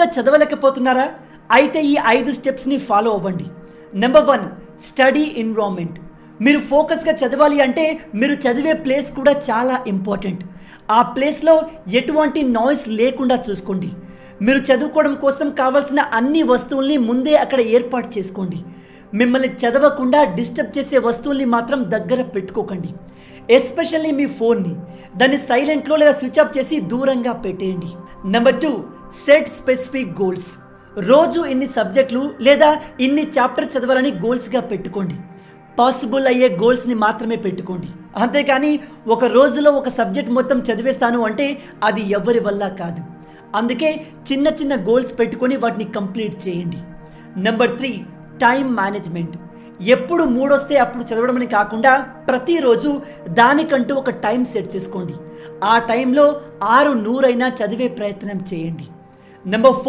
సరిగ్గా చదవలేకపోతున్నారా? అయితే ఈ ఐదు స్టెప్స్ని ఫాలో అవ్వండి. నెంబర్ వన్ స్టడీ ఎన్విరాన్మెంట్ మీరు ఫోకస్గా చదవాలి అంటే మీరు చదివే ప్లేస్ కూడా చాలా ఇంపార్టెంట్ ఆ ప్లేస్లో ఎటువంటి నాయిస్ లేకుండా చూసుకోండి. మీరు చదువుకోవడం కోసం కావాల్సిన అన్ని వస్తువుల్ని ముందే అక్కడ ఏర్పాటు చేసుకోండి. మిమ్మల్ని చదవకుండా డిస్టర్బ్ చేసే వస్తువుల్ని మాత్రం దగ్గర పెట్టుకోకండి. ఎస్పెషల్లీ మీ ఫోన్ని దాన్ని సైలెంట్లో లేదా స్విచ్ ఆఫ్ చేసి దూరంగా పెట్టేయండి. Number two set specific goals. రోజు ఇన్ని సబ్జెక్టులు లేదా ఇన్ని చాప్టర్ చదవాలని గోల్స్గా పెట్టుకోండి. పాసిబుల్ అయ్యే గోల్స్ని మాత్రమే పెట్టుకోండి. అంతేకాని ఒక రోజులో ఒక సబ్జెక్ట్ మొత్తం చదివేస్తాను అంటే అది ఎవరి వల్ల కాదు. అందుకే చిన్న చిన్న గోల్స్ పెట్టుకొని వాటిని కంప్లీట్ చేయండి. నెంబర్ త్రీ టైం మేనేజ్మెంట్ ఎప్పుడు మూడొస్తే అప్పుడు చదవడం అని కాకుండా ప్రతిరోజు దానికంటూ ఒక టైం సెట్ చేసుకోండి. ఆ టైంలో ఆరు నూరైనా చదివే ప్రయత్నం చేయండి. Number four